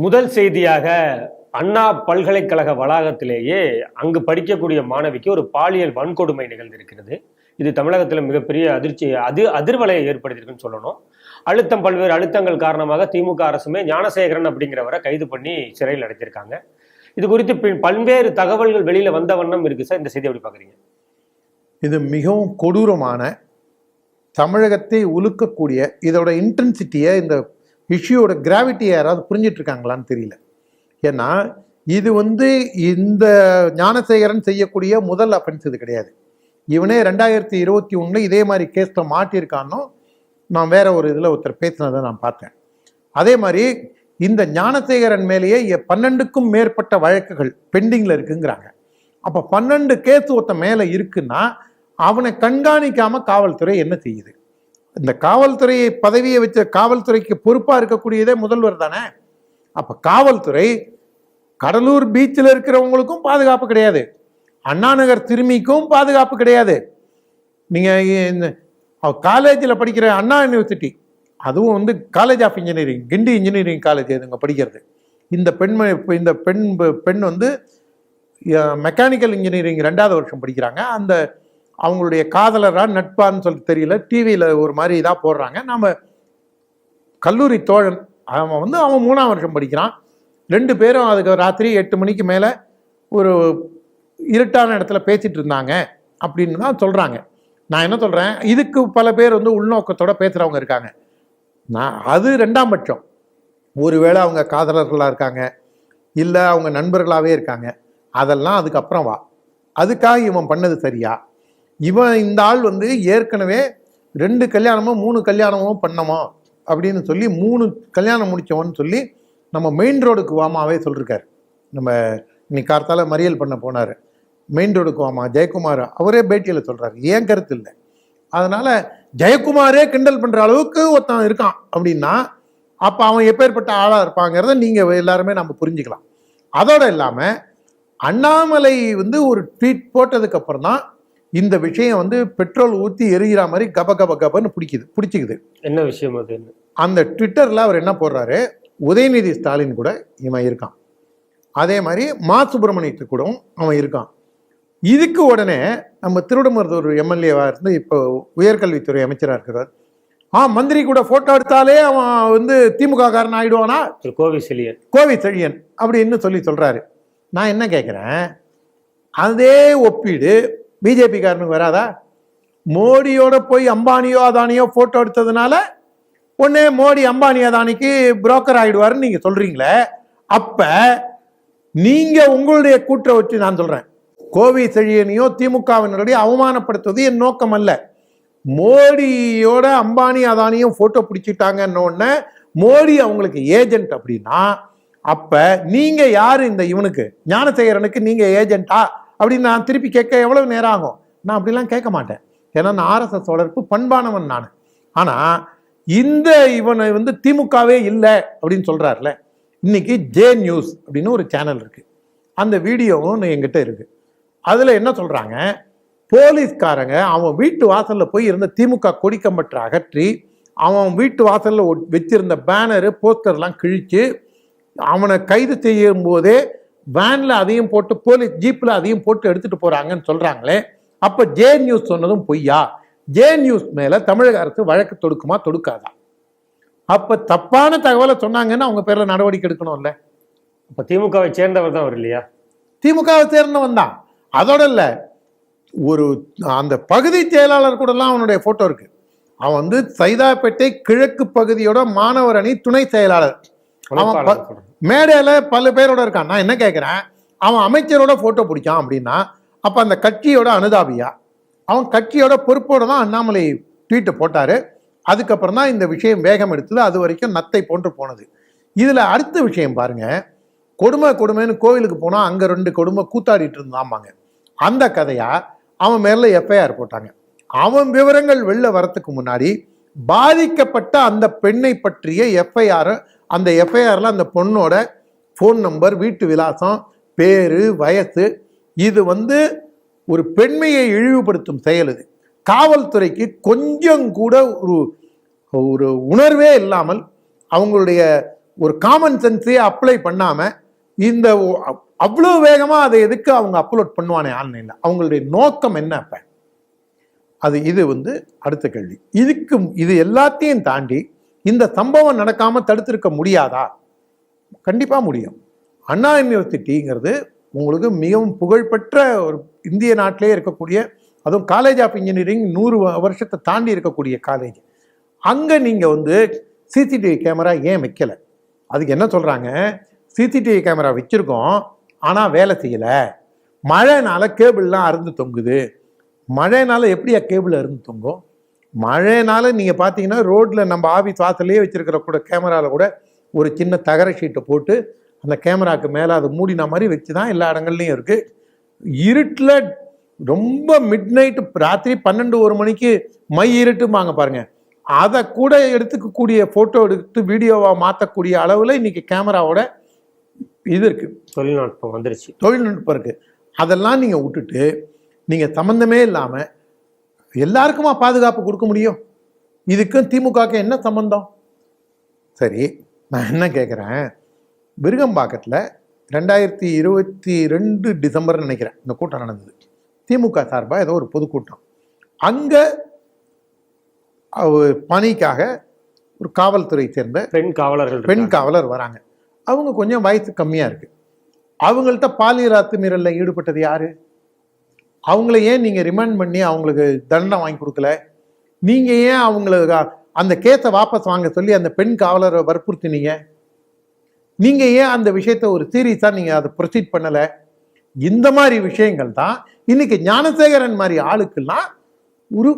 முதல் செய்தியாக அண்ணா பல்கலைக்கழக வளாகத்திலேயே அங்கு படிக்கக்கூடிய மாணவிக்கு ஒரு பாலியல் வன்கொடுமை நிகழ்ந்திருக்கிறது. இது தமிழகத்தில் மிகப்பெரிய அதிர்ச்சி அது அதிர்வலையை ஏற்படுத்தியிருக்குன்னு சொல்லணும். அழுத்தம் பல்வேறு அழுத்தங்கள் காரணமாக திமுக அரசுமே ஞானசேகரன் அப்படிங்கிறவரை கைது பண்ணி சிறையில் அடைத்திருக்காங்க. இது குறித்து பின் பல்வேறு தகவல்கள் வெளியில் வந்த வண்ணம் இருக்கு சார். இந்த செய்தி எப்படி பார்க்குறீங்க? இது மிகவும் கொடூரமான தமிழகத்தை உலுக்கக்கூடிய இதோட இன்டென்சிட்டியை இந்த இஷ்யூவோட கிராவிட்டியை யாராவது புரிஞ்சிட்டு இருக்காங்களான்னு தெரியல. ஏன்னா இது வந்து இந்த ஞானசேகரன் செய்யக்கூடிய முதல் அஃபென்ஸ் இது கிடையாது. இவனே ரெண்டாயிரத்தி இருபத்தி ஒன்றில் இதே மாதிரி கேஸில் மாட்டியிருக்கானோ நான் வேற ஒரு இதில் ஒருத்தர் பேசினதை நான் பார்த்தேன். அதே மாதிரி இந்த ஞானசேகரன் மேலேயே எ- பன்னெண்டுக்கும் மேற்பட்ட வழக்குகள் பெண்டிங்கில் இருக்குங்கிறாங்க. அப்போ பன்னெண்டு கேஸ் ஒருத்தன் மேலே இருக்குன்னா அவனை கண்காணிக்காமல் காவல்துறை என்ன செய்யுது? இந்த காவல்துறை பதவியை வச்ச காவல்துறைக்கு பொறுப்பாக இருக்கக்கூடியதே முதல்வர் தானே? அப்போ காவல்துறை கடலூர் பீச்சில் இருக்கிறவங்களுக்கும் பாதுகாப்பு கிடையாது. அண்ணாநகர் திரும்பிக்கும் பாதுகாப்பு கிடையாது. நீங்கள் காலேஜில் படிக்கிற அண்ணா யூனிவர்சிட்டி அதுவும் வந்து college of engineering Guindy engineering college இதுங்க படிக்கிறது. இந்த பெண்ம இந்த பெண் பெண் வந்து மெக்கானிக்கல் இன்ஜினியரிங் ரெண்டாவது வருஷம் படிக்கிறாங்க. அந்த அவங்களுடைய காதலரா நட்பான்னு சொல்லி தெரியல. டிவியில் ஒரு மாதிரி இதாக போடுறாங்க. நம்ம கல்லூரி தோழன் அவன் வந்து அவன் மூணாம் வருஷம் படிக்கிறான். ரெண்டு பேரும் அதுக்கு ராத்திரி எட்டு மணிக்கு மேலே ஒரு இருட்டான இடத்துல பேசிகிட்டு இருந்தாங்க அப்படின்னு தான் சொல்கிறாங்க நான் என்ன சொல்கிறேன் இதுக்கு பல பேர் வந்து உள்நோக்கத்தோட பேசுகிறவங்க இருக்காங்க. நான் அது ரெண்டாம் பட்சம். ஒருவேளை அவங்க காதலர்களாக இருக்காங்க. இல்லை அவங்க நண்பர்களாகவே இருக்காங்க. அதெல்லாம் அதுக்கப்புறம் வா. அதுக்காக இவன் பண்ணது சரியா? இவன் இந்த ஆள் வந்து ஏற்கனவே ரெண்டு கல்யாணமோ மூணு கல்யாணமோ பண்ணமோ? அப்படின்னு சொல்லி மூணு கல்யாணம் முடிச்சவன்னு சொல்லி நம்ம மெயின் ரோடுக்கு வாமாவே சொல்லியிருக்காரு நம்ம இன்னைக்கு கார்த்தால மறியல் பண்ண போனார். மெயின் ரோடுக்கு வாமா ஜெயக்குமார். அவரே பேட்டியில் சொல்கிறார் ஏன் கருத்து இல்லை? அதனால் ஜெயக்குமாரே கிண்டல் பண்ணுற அளவுக்கு ஒருத்தன் இருக்கான் அப்படின்னா அப்போ அவன் எப்பேற்பட்ட ஆளாக இருப்பாங்கிறத நீங்கள் எல்லாருமே நம்ம புரிஞ்சுக்கலாம். அதோடு இல்லாமல் அண்ணாமலை வந்து ஒரு ட்வீட் போட்டதுக்கப்புறம் தான் இந்த விஷயம் வந்து பெட்ரோல் ஊற்றி எரிகிற மாதிரி கப கப கபன்னு பிடிக்குது பிடிச்சிக்குது. என்ன விஷயம் அது? அந்த ட்விட்டரில் அவர் என்ன போடுறாரு? உதயநிதி ஸ்டாலின் கூட இவன் இருக்கான். அதே மாதிரி மா சுப்பிரமணியத்துக்கு கூட அவன் இருக்கான். இதுக்கு உடனே நம்ம திருவிடமருதூர் எம்எல்ஏவாக இருந்து இப்போ உயர்கல்வித்துறை அமைச்சராக இருக்கிறார். ஆ மந்திரி கூட ஃபோட்டோ எடுத்தாலே அவன் வந்து திமுக காரன் ஆயிடுவானா கோவி செலியன் கோவி செழியன் அப்படின்னு சொல்லி சொல்றாரு. நான் என்ன கேட்குறேன் அதே ஒப்பீடு பிஜேபிக்காரனுக்கு வராதா? மோடியோட போய் அம்பானியோ அதானியோ ஃபோட்டோ எடுத்ததுனால ஒன்று மோடி அம்பானி அதானிக்கு புரோக்கர் ஆகிடுவாருன்னு நீங்கள் சொல்கிறீங்களே அப்போ நீங்கள் உங்களுடைய கூற்றை வச்சு நான் சொல்கிறேன் கோவி செழியனையோ திமுகவினருடைய அவமானப்படுத்துவது என் நோக்கம் அல்ல. மோடியோட அம்பானி அதானியும் ஃபோட்டோ பிடிச்சிட்டாங்கன்ன மோடி அவங்களுக்கு ஏஜென்ட் அப்படின்னா அப்போ நீங்கள் யார் இந்த இவனுக்கு? ஞானசேகரனுக்கு நீங்கள் ஏஜென்ட்டா அப்படின்னு நான் திருப்பி கேட்க எவ்வளவு நேரம் ஆகும்? நான் அப்படிலாம் கேட்க மாட்டேன். ஏன்னா நான் ஆர்எஸ்எஸ் வளர்ப்பு பண்பானவன் நான். ஆனால் இந்த இவனை வந்து திமுகவே இல்லை அப்படின்னு சொல்கிறார்ல இன்னைக்கு ஜே நியூஸ் அப்படின்னு ஒரு சேனல் இருக்குது அந்த வீடியோவும் எங்கிட்ட இருக்குது அதில் என்ன சொல்கிறாங்க போலீஸ்காரங்க அவன் வீட்டு வாசலில் போய் இருந்த திமுக கொடிக்கம்பற்ற அகற்றி அவன் வீட்டு வாசலில் ஒட்- வச்சிருந்த பேனரு போஸ்டர்லாம் கிழித்து அவனை கைது செய்யும் போதே வேன்ல அதையும் போட்டு போலீஸ் ஜீப்ல அதையும் போட்டு எடுத்துட்டு போறாங்கன்னு சொல்றாங்களே அப்ப ஜே நியூஸ் சொன்னதும் பொய்யா? ஜே நியூஸ் மேல தமிழக அரசு வழக்கு தொடுக்குமா தொடுக்காதா? அப்ப தப்பான தகவலை சொன்னாங்கன்னு அவங்க பேர்ல நடவடிக்கை எடுக்கணும்ல. அப்ப திமுகவை சேர்ந்தவர் தான் அவர் இல்லையா? திமுகவை சேர்ந்தவன் தான். அதோட இல்ல ஒரு அந்த பகுதி செயலாளர் கூடலாம் அவனுடைய போட்டோ இருக்கு. அவன் வந்து சைதாப்பேட்டை கிழக்கு பகுதியோட மாணவர் அணி துணை செயலாளர். அவன். மேடையில் பல பேரோட இருக்கான். நான் என்ன கேட்குறேன் அவன் அமைச்சரோட ஃபோட்டோ பிடிச்சான் அப்படின்னா அப்போ அந்த கட்சியோட அனுதாபியா அவன் கட்சியோட பொறுப்போடு தான் அண்ணாமலை ட்வீட்டை போட்டார். அதுக்கப்புறம் தான் இந்த விஷயம் வேகம் எடுத்தது. அது வரைக்கும் நத்தை போன்று போனது. இதில் அடுத்த விஷயம் பாருங்க. கொடுமை கொடுமைன்னு கோவிலுக்கு போனால் அங்கே ரெண்டு கொடுமை கூத்தாடிட்டு இருந்தாமாங்க அந்த கதையாக அவன் மேலே எஃப்ஐஆர் போட்டாங்க. அவன் விவரங்கள் வெளில வரத்துக்கு முன்னாடி பாதிக்கப்பட்ட அந்த பெண்ணை பற்றிய எஃப்ஐஆர் அந்த எஃப்ஐஆரில் அந்த பொண்ணோட ஃபோன் நம்பர் வீட்டு விலாசம் பேரு வயசு இது வந்து ஒரு பெண்மையை இழிவுபடுத்தும் செயல் இது. காவல்துறைக்கு கொஞ்சம் கூட ஒரு ஒரு உணர்வே இல்லாமல் அவங்களுடைய ஒரு காமன் சென்ஸே அப்ளை பண்ணாமல் இந்த அவ்வளோ வேகமாக அதை எதுக்கு அவங்க அப்லோட் பண்ணுவானே ஆன்லைனில் அவங்களுடைய நோக்கம் என்ன அப்போ? அது இது வந்து அடுத்த கேள்வி. இதுக்கு இது எல்லாத்தையும் தாண்டி இந்த சம்பவம் நடக்காமல் தடுத்திருக்க முடியாதா? கண்டிப்பாக முடியும். அண்ணா யூனிவர்சிட்டிங்கிறது உங்களுக்கு மிகவும் புகழ்பெற்ற ஒரு இந்திய நாட்டிலே இருக்கக்கூடிய அதுவும் காலேஜ் ஆஃப் இன்ஜினியரிங் நூறு வருஷத்தை தாண்டி இருக்கக்கூடிய காலேஜ் அங்கே நீங்கள் வந்து சிசிடிவி கேமரா ஏன் வைக்கல? அதுக்கு என்ன சொல்கிறாங்க சிசிடிவி கேமரா வச்சுருக்கோம் ஆனால் வேலை செய்யலை. மழைனால கேபிள்லாம் அறுந்து தொங்குது. மழைனால எப்படியா கேபிள் அறுந்து தொங்கும்? மழைனால நீங்கள் பார்த்தீங்கன்னா ரோட்டில் நம்ம ஆஃபீஸ் வாசல்லையே வச்சிருக்கிற கூட கேமராவில் கூட ஒரு சின்ன தகர ஷீட்டை போட்டு அந்த கேமராக்கு மேலே அதை மூடின மாதிரி வச்சு தான் எல்லா இடங்கள்லையும் இருக்குது இருட்டில் ரொம்ப மிட் நைட்டு ராத்திரி பன்னெண்டு ஒரு மணிக்கு மை இருட்டுமாங்க பாருங்க. அதை கூட எடுத்துக்கக்கூடிய ஃபோட்டோ எடுத்து வீடியோவாக மாற்றக்கூடிய அளவில் இன்னைக்கு கேமராவோட இது இருக்குது தொழில்நுட்பம் வந்துருச்சு. தொழில்நுட்பம் இருக்குது அதெல்லாம் நீங்கள் விட்டுட்டு நீங்கள் சம்மந்தமே இல்லாமல் எல்லாருக்குமா பாதுகாப்பு கொடுக்க முடியும்? இதுக்கும் திமுகவுக்கு என்ன சம்பந்தம்? சரி நான் என்ன கேட்குறேன் விருகம்பாக்கத்தில் ரெண்டாயிரத்தி இருபத்தி ரெண்டு டிசம்பர் நினைக்கிறேன். இந்த கூட்டம் நடந்தது. திமுக சார்பாக ஏதோ ஒரு பொதுக்கூட்டம் அங்கே பணிக்காக ஒரு காவல்துறை சேர்ந்த பெண் காவலர்கள் பெண். காவலர் வராங்க. அவங்க கொஞ்சம் வயசு கம்மியா இருக்கு. அவங்கள்ட்ட பாலியல் அத்துமீறல்ல ஈடுபட்டது யாரு? அவங்கள ஏன் நீங்கள் ரிமைண்ட் பண்ணி அவங்களுக்கு தண்டனை வாங்கி கொடுக்கல? நீங்கள் ஏன் அவங்களுக்கு அந்த கேஸை வாபஸ் வாங்க சொல்லி அந்த பெண் காவலரை வற்புறுத்தினீங்க? நீங்கள் ஏன் அந்த விஷயத்த ஒரு சீரியஸாக நீங்கள் அதை ப்ரொசீட் பண்ணலை? இந்த மாதிரி விஷயங்கள் தான் இன்னைக்கு ஞானசேகரன் மாதிரி ஆளுக்கெல்லாம் ஒரு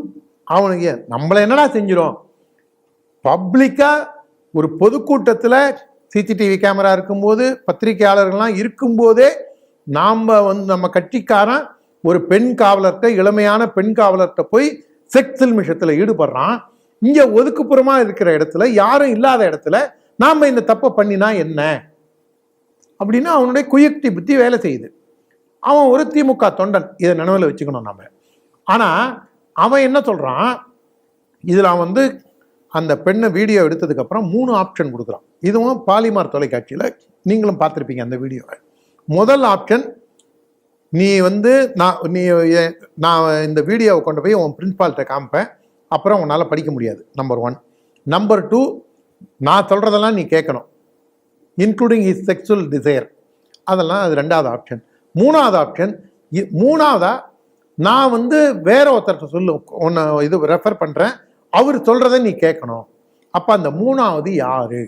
அவனுக்கு நம்மள என்னடா செஞ்சிடும் பப்ளிக்காக ஒரு பொதுக்கூட்டத்தில் சிசிடிவி கேமரா இருக்கும்போது பத்திரிகையாளர்கள்லாம் இருக்கும்போதே நாம் வந்து நம்ம கட்சிக்காரன் ஒரு பெண் காவலர்கிட்ட இளமையான பெண் காவலர்கிட்ட போய் செக்ஸில் மிஷத்தில் ஈடுபடுறான். இங்கே ஒதுக்குப்புறமாக இருக்கிற இடத்துல யாரும் இல்லாத இடத்துல நாம் இந்த தப்பை பண்ணினா என்ன? அப்படின்னு அவனுடைய குயுக்தி புத்தி வேலை செய்யுது. அவன் ஒரு திமுக தொண்டன் இதை நினைவில் வச்சுக்கணும் நம்ம ஆனால் அவன் என்ன சொல்கிறான் இதில் அவன் வந்து அந்த பெண்ணை வீடியோ எடுத்ததுக்கப்புறம் மூணு ஆப்ஷன் கொடுக்குறான். இதுவும் பாலிமார் தொலைக்காட்சியில் நீங்களும் பார்த்துருப்பீங்க அந்த வீடியோவை. முதல் ஆப்ஷன் நீ வந்து நான் நீ நான் இந்த வீடியோவை கொண்டு போய் உன் பிரின்ஸ்பால்கிட்ட காமிப்பேன். அப்புறம் உன்னால் படிக்க முடியாது நம்பர் ஒன் நம்பர் டூ நான் சொல்கிறதெல்லாம் நீ கேட்கணும். இன்க்ளூடிங் இஸ் செக்ஷுவல் டிசைர் அதெல்லாம் அது ரெண்டாவது ஆப்ஷன் மூணாவது ஆப்ஷன் மூணாவதா நான் வந்து வேற ஒருத்தர்கிட்ட சொல்லு ஒன்று இது ரெஃபர் பண்ணுறேன் அவர் சொல்கிறத நீ கேட்கணும். அப்போ அந்த மூணாவது யார்?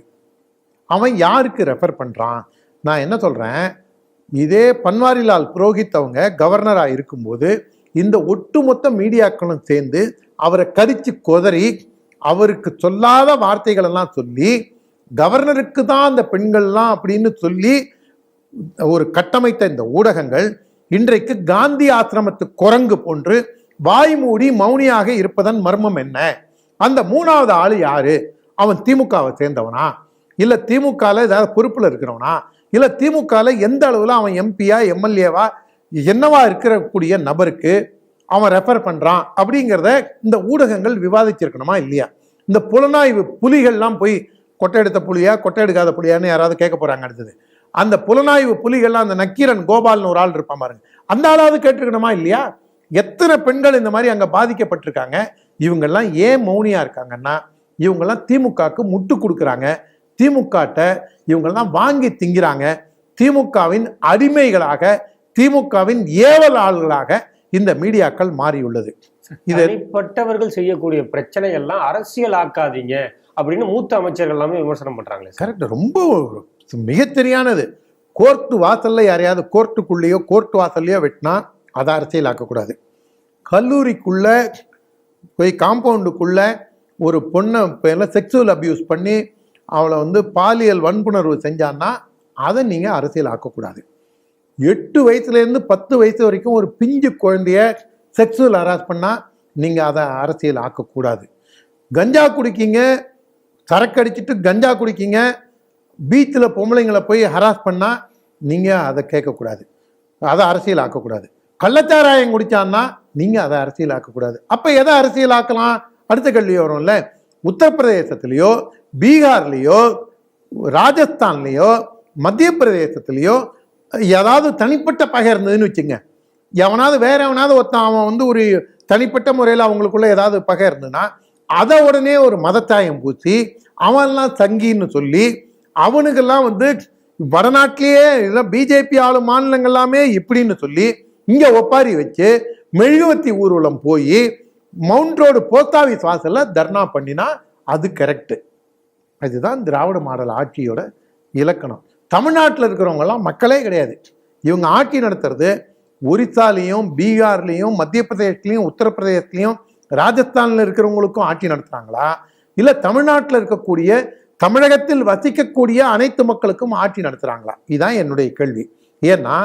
அவன் யாருக்கு ரெஃபர் பண்ணுறான் நான் என்ன சொல்கிறேன் இதே பன்வாரிலால் புரோஹித் அவங்க கவர்னராக இருக்கும்போது இந்த ஒட்டுமொத்த மீடியாக்களும் சேர்ந்து அவரை கரிச்சு கொதறி அவருக்கு சொல்லாத வார்த்தைகளெல்லாம் சொல்லி கவர்னருக்கு தான் அந்த பெண்கள்லாம் அப்படின்னு சொல்லி ஒரு கட்டமைத்த இந்த ஊடகங்கள் இன்றைக்கு காந்தி ஆசிரமத்து குரங்கு போன்று வாய் மூடி மௌனியாக இருப்பதன் மர்மம் என்ன? அந்த மூணாவது ஆள் யாரு? அவன் திமுகவை சேர்ந்தவனா? இல்லை திமுகவில் ஏதாவது பொறுப்பில் இருக்கிறவனா? இல்லை திமுகவில் எந்த அளவில் அவன் எம்பியா எம்எல்ஏவா என்னவா இருக்கக்கூடிய நபருக்கு அவன் ரெஃபர் பண்ணுறான் அப்படிங்கிறத இந்த ஊடகங்கள் விவாதிச்சிருக்கணுமா இல்லையா? இந்த புலனாய்வு புலிகள்லாம் போய் கொட்டை எடுத்த புலியா கொட்டை எடுக்காத புலியான்னு யாராவது கேட்க போகிறாங்க அடுத்தது. அந்த புலனாய்வு புலிகள்லாம் அந்த நக்கீரன் கோபால்னு ஒரு ஆள் இருப்பான் பாருங்க. அந்த ஆளாவது கேட்டிருக்கணுமா இல்லையா? எத்தனை பெண்கள் இந்த மாதிரி அங்கே பாதிக்கப்பட்டிருக்காங்க? இவங்கெல்லாம் ஏன் மௌனியாக இருக்காங்கன்னா இவங்கெல்லாம் திமுகவுக்கு முட்டு கொடுக்குறாங்க. திமுகட்ட இவங்கெல்லாம் வாங்கி திங்கிறாங்க. திமுகவின் அடிமைகளாக திமுகவின் ஏவல் ஆள்களாக இந்த மீடியாக்கள் மாறியுள்ளது. இது தனிப்பட்டவர்கள் செய்யக்கூடிய பிரச்சனை எல்லாம் அரசியல் ஆக்காதீங்க அப்படின்னு மூத்த அமைச்சர்கள் எல்லாமே விமர்சனம் பண்றாங்களே கரெக்ட். ரொம்ப மிகத்தெரியானது. கோர்ட்டு வாசல்ல யாரையாவது கோர்ட்டுக்குள்ளேயோ கோர்ட் வாசல்லையோ வெட்டினா அதை அரசியல் ஆக்கக்கூடாது. கல்லூரிக்குள்ள போய் காம்பவுண்டுக்குள்ள ஒரு பொண்ணை செக்ஸுவல் அபியூஸ் பண்ணி அவளை வந்து பாலியல் வன்புணர்வு செஞ்சான்னா அதை நீங்கள் அரசியல் ஆக்கக்கூடாது. எட்டு வயசுலேருந்து பத்து வயசு வரைக்கும் ஒரு பிஞ்சு குழந்தைய செக்ஸுவல் ஹராஸ் பண்ணால் நீங்கள் அதை அரசியல் ஆக்கக்கூடாது. கஞ்சா குடிக்கீங்க சரக்கு அடிச்சிட்டு கஞ்சா குடிக்கிங்க பீச்சில் பொம்பளைங்களை போய் ஹராஸ் பண்ணால் நீங்கள் அதை கேட்கக்கூடாது. அதை அரசியல் ஆக்கக்கூடாது. கள்ளச்சாராயம் குடிச்சான்னா நீங்கள் அதை அரசியல் ஆக்கக்கூடாது. அப்போ எதை அரசியல் ஆக்கலாம்? அடுத்த கேள்வி வரும்ல. உத்தரப்பிரதேசத்துலேயோ பீகார்லேயோ ராஜஸ்தான்லேயோ மத்திய பிரதேசத்துலேயோ ஏதாவது தனிப்பட்ட பகை இருந்ததுன்னு வச்சுங்க. எவனாவது வேற எவனாவது ஒருத்தன் அவன் வந்து ஒரு தனிப்பட்ட முறையில் அவங்களுக்குள்ள ஏதாவது பகை இருந்ததுன்னா அதை உடனே ஒரு மதத்தாயம் பூசி அவன்லாம் தங்கின்னு சொல்லி அவனுக்கெல்லாம் வந்து வடநாட்டிலேயே இல்லை பிஜேபி ஆளும் மாநிலங்கள் எல்லாமே இப்படின்னு சொல்லி இங்கே ஒப்பாரி வச்சு மெழுகுவத்தி ஊர்வலம் போய் mount road post office dharna பண்ணினா அது கரெக்டு அதுதான் திராவிட மாடல் ஆட்சியோட இலக்கணம். தமிழ்நாட்டில் இருக்கிறவங்கெல்லாம் மக்களே கிடையாது. இவங்க ஆட்சி நடத்துறது ஒரிசாலையும் பீகார்லேயும் மத்திய பிரதேசத்துலேயும் உத்தரப்பிரதேசத்துலேயும் ராஜஸ்தானில் இருக்கிறவங்களுக்கும் ஆட்சி நடத்துகிறாங்களா இல்லை தமிழ்நாட்டில் இருக்கக்கூடிய தமிழகத்தில் வசிக்கக்கூடிய அனைத்து மக்களுக்கும் ஆட்சி நடத்துகிறாங்களா இதுதான் என்னுடைய கேள்வி. ஏன்னா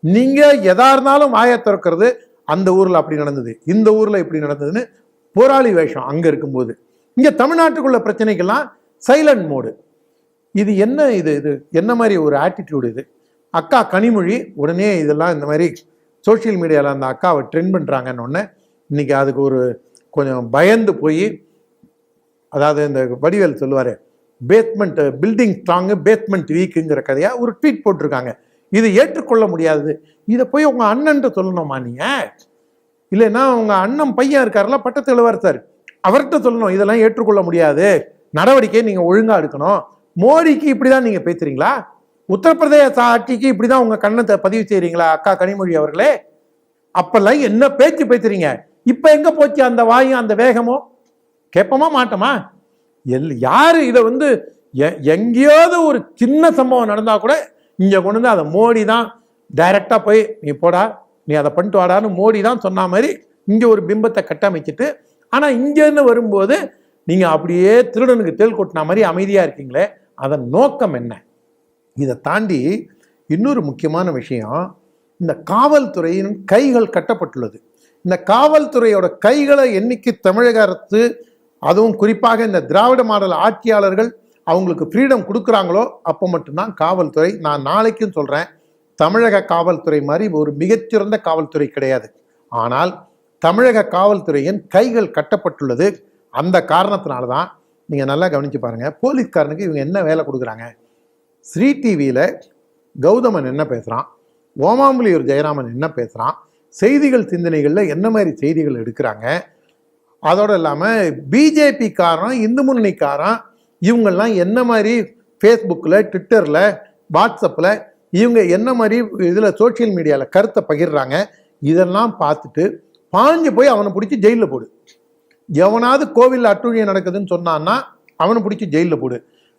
நீங்கள் எதா இருந்தாலும் வாயை திறக்கிறது அந்த ஊரில் அப்படி நடந்தது. இந்த ஊரில் இப்படி நடந்ததுன்னு போராளி வேஷம் அங்கே இருக்கும்போது. இங்கே தமிழ்நாட்டுக்குள்ள பிரச்சனைக்கெல்லாம் சைலண்ட் மோடு இது என்ன இது இது என்ன மாதிரி ஒரு ஆட்டிடியூடு இது? அக்கா கனிமொழி உடனே இதெல்லாம் இந்த மாதிரி சோஷியல் மீடியாவில் அந்த அக்காவை ட்ரெண்ட் பண்ணுறாங்கன்னு ஒன்று இன்னைக்கு அதுக்கு ஒரு கொஞ்சம் பயந்து போய் அதாவது இந்த வடிவேல் சொல்லுவார் பேஸ்மெண்ட் பில்டிங் ஸ்ட்ராங்கு பேஸ்மெண்ட் வீக்குங்கிற கதையாக ஒரு ட்வீட் போட்டிருக்காங்க. இது ஏற்றுக்கொள்ள முடியாது. இதை போய் உங்கள் அண்ணன்ட்டு சொல்லணுமா நீங்கள் இல்லைன்னா உங்கள் அண்ணன் பையன் இருக்காருல்ல பட்டத்து இளவரசர் அவர்கிட்ட சொல்லணும். இதெல்லாம் ஏற்றுக்கொள்ள முடியாது. நடவடிக்கை நீங்கள் ஒழுங்காக எடுக்கணும். மோடிக்கு இப்படி தான் நீங்கள் பேசுறீங்களா? உத்தரப்பிரதேச ஆட்சிக்கு இப்படி தான் உங்கள் கண்ணத்தை பதிவு செய்கிறீங்களா அக்கா கனிமொழி அவர்களே? அப்பெல்லாம் என்ன பேச்சு பேசுறீங்க? இப்போ எங்கே போச்சு அந்த வாயும் அந்த வேகமும் கேட்போமா மாட்டோமா? எல் யாரு இதை வந்து எ- எங்கேயாவது ஒரு சின்ன சம்பவம் நடந்தால் கூட இங்கே கொண்டு வந்து அதை மோடி தான் டைரெக்டாக போய் நீ போடா நீ அதை பண்ணிட்டு வாடான்னு மோடி தான் சொன்ன மாதிரி இங்கே ஒரு பிம்பத்தை கட்டமைச்சிட்டு ஆனால் இங்கேருந்து வரும்போது நீங்கள் அப்படியே திருடனுக்கு தேள் கொட்டின மாதிரி அமைதியாக இருக்கீங்களே அதன் நோக்கம் என்ன? இதை தாண்டி இன்னொரு முக்கியமான விஷயம் இந்த காவல்துறையின் கைகள் கட்டப்பட்டுள்ளது. இந்த காவல்துறையோட கைகளை என்னைக்கு தமிழக அரசு அதுவும் குறிப்பாக இந்த திராவிட மாடல் ஆட்சியாளர்கள் அவங்களுக்கு ஃப்ரீடம் கொடுக்குறாங்களோ அப்போ மட்டும்தான் காவல்துறை நான் நாளைக்கும் சொல்கிறேன் தமிழக காவல்துறை மாதிரி ஒரு மிகச்சிறந்த காவல்துறை கிடையாது. ஆனால் தமிழக காவல்துறையின் கைகள் கட்டப்பட்டுள்ளது. அந்த காரணத்தினால தான் நீங்கள் நல்லா கவனித்து பாருங்கள் போலீஸ்காரனுக்கு இவங்க என்ன வேலை கொடுக்குறாங்க? ஸ்ரீ டிவியில் கௌதமன் என்ன பேசுகிறான் ஓமாம்புலியூர் ஜெயராமன் என்ன பேசுகிறான் செய்திகள் சிந்தனைகளில் என்ன மாதிரி செய்திகள் எடுக்கிறாங்க? அதோடு இல்லாமல் பிஜேபிக்காரன் இந்து முன்னணிக்காரன் இவங்கெல்லாம் என்ன மாதிரி ஃபேஸ்புக்கில் ட்விட்டரில் வாட்ஸ்அப்பில் இவங்க என்ன மாதிரி இதில் சோஷியல் மீடியாவில் கருத்தை பகிர்றாங்க இதெல்லாம் பார்த்துட்டு பாஞ்சு போய் அவனை பிடிச்சி ஜெயிலில் போடு. எவனாவது கோவிலில் அட்டுழியம் நடக்குதுன்னு சொன்னான்னா அவனை பிடிச்சி ஜெயிலில் போடு.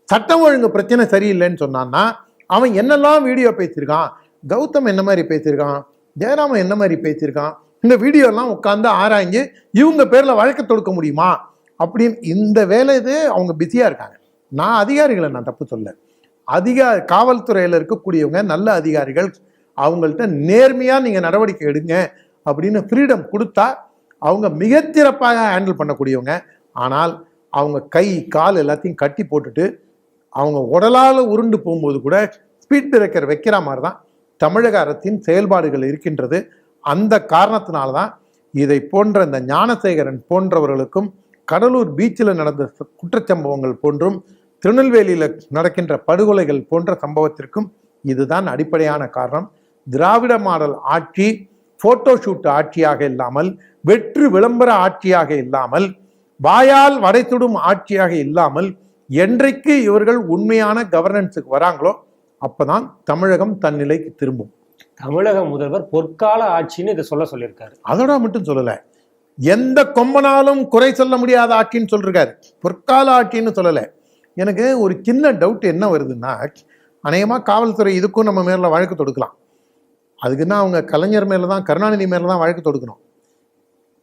சட்டம் ஒழுங்கு பிரச்சனை சரியில்லைன்னு சொன்னான்னா அவன் என்னெல்லாம் வீடியோ பேசியிருக்கான் கௌதம் என்ன மாதிரி பேசியிருக்கான் ஜெயராமன் என்ன மாதிரி பேசியிருக்கான் இந்த வீடியோலாம் உட்காந்து ஆராய்ஞ்சு இவங்க பேரில் வழக்கு தொடுக்க முடியுமா? அப்படின்னு இந்த வேலை இது அவங்க பிஸியாக இருக்காங்க. நான் அதிகாரிகளை நான் தப்பு சொல்ல அதிகாரி காவல்துறையில் இருக்கக்கூடியவங்க நல்ல அதிகாரிகள் அவங்கள்ட்ட நேர்மையாக நீங்கள் நடவடிக்கை எடுங்க அப்படின்னு ஃப்ரீடம் கொடுத்தா அவங்க மிகச்சிறப்பாக ஹேண்டில் பண்ணக்கூடியவங்க. ஆனால் அவங்க கை கால் எல்லாத்தையும் கட்டி போட்டுட்டு அவங்க உடலால் உருண்டு போகும்போது கூட ஸ்பீட் பிரேக்கர் வைக்கிற மாதிரி தான் தமிழக அரசின் செயல்பாடுகள் இருக்கின்றது. அந்த காரணத்தினால தான் இதை போன்ற இந்த ஞானசேகரன் போன்றவர்களுக்கும் கடலூர் பீச்சில் நடந்த குற்றச்சம்பவங்கள் போன்றும் திருநெல்வேலியில் நடக்கின்ற படுகொலைகள் போன்ற சம்பவத்திற்கும் இதுதான் அடிப்படையான காரணம். திராவிட மாடல் ஆட்சி போட்டோ ஷூட் ஆட்சியாக இல்லாமல் வெற்று விளம்பர ஆட்சியாக இல்லாமல் வாயால் வடைசுடும் ஆட்சியாக இல்லாமல் என்றைக்கு இவர்கள் உண்மையான கவர்னன்ஸுக்கு வராங்களோ அப்பதான் தமிழகம் தன் நிலைக்கு திரும்பும். தமிழக முதல்வர் பொற்கால ஆட்சின்னு இதை சொல்ல சொல்லியிருக்காரு. அதோட மட்டும் சொல்லல. எந்த கொம்பனாலும் குறை சொல்ல முடியாத ஆட்சின்னு சொல்லிருக்காரு. பொற்கால ஆட்சின்னு சொல்லலை. எனக்கு ஒரு சின்ன டவுட் என்ன வருதுன்னா அநேகமாக காவல்துறை இதுக்கும் நம்ம மேலே வழக்கு தொடுக்கலாம். அதுக்குன்னா அவங்க கலைஞர் மேலே தான் கருணாநிதி மேலே தான் வழக்கு தொடுக்கணும்.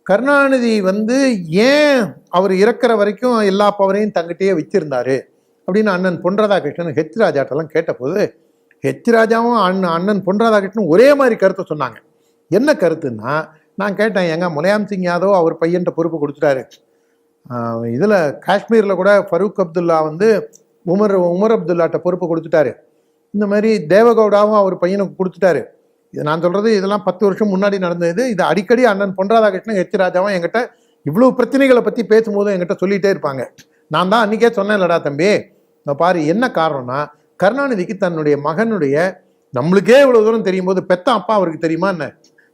கருணாநிதி வந்து ஏன் அவர் இறக்குற வரைக்கும் எல்லா பவரையும் தங்கிட்டே வச்சிருந்தாரு? அப்படின்னு அண்ணன் பொன் ராதாகிருஷ்ணன் ஹெச் ராஜாட்டெல்லாம் கேட்டபோது ஹெச் ராஜாவும் அண்ணன் அண்ணன் பொன் கிருஷ்ணன் ஒரே மாதிரி கருத்தை சொன்னாங்க. என்ன கருத்துன்னா நான் கேட்டேன் எங்க முலாயம் சிங் யாதவ் அவர் பையன்ட்ட பொறுப்பு கொடுத்துட்டாரு. இதில் காஷ்மீரில் கூட ஃபரூக் அப்துல்லா வந்து உமர் உமர் அப்துல்லாட்ட பொறுப்பு கொடுத்துட்டாரு. இந்த மாதிரி தேவகவுடாவும் அவர் பையனுக்கு கொடுத்துட்டாரு. இது நான் சொல்கிறது இதெல்லாம் பத்து வருஷம் முன்னாடி நடந்தது. இது அடிக்கடி அண்ணன் பொன் ராதாகிருஷ்ணன் ஹெச் ராஜாவும் என்கிட்ட இவ்வளோ பிரச்சனைகளை பற்றி பேசும்போது என்கிட்ட சொல்லிட்டே இருப்பாங்க. நான் தான் அன்றைக்கே சொன்னேன்லடா தம்பி நான் பாரு என்ன காரணம்னா கருணாநிதிக்கு தன்னுடைய மகனுடைய நம்மளுக்கே இவ்வளோ தூரம் தெரியும் போது பெத்த அப்பா அவருக்கு தெரியுமா என்ன?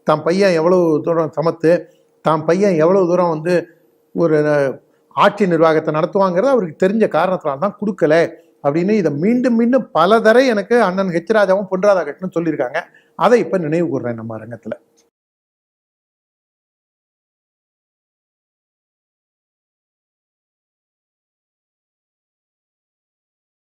தான் பையன் எவ்வளவு தூரம் சமத்து தான் பையன் எவ்வளவு தூரம் வந்து ஒரு ஆட்சி நிர்வாகத்தை நடத்துவாங்கிறது அவருக்கு தெரிஞ்ச காரணத்தினால தான் கொடுக்கல அப்படின்னு இதை மீண்டும் மீண்டும் பல தடவை எனக்கு அண்ணன் ஹெச் ராஜாவும் பொன் ராதாகிருஷ்ணன் சொல்லியிருக்காங்க. அதை இப்போ நினைவு கூர்றேன் நம்ம அரங்கத்தில்.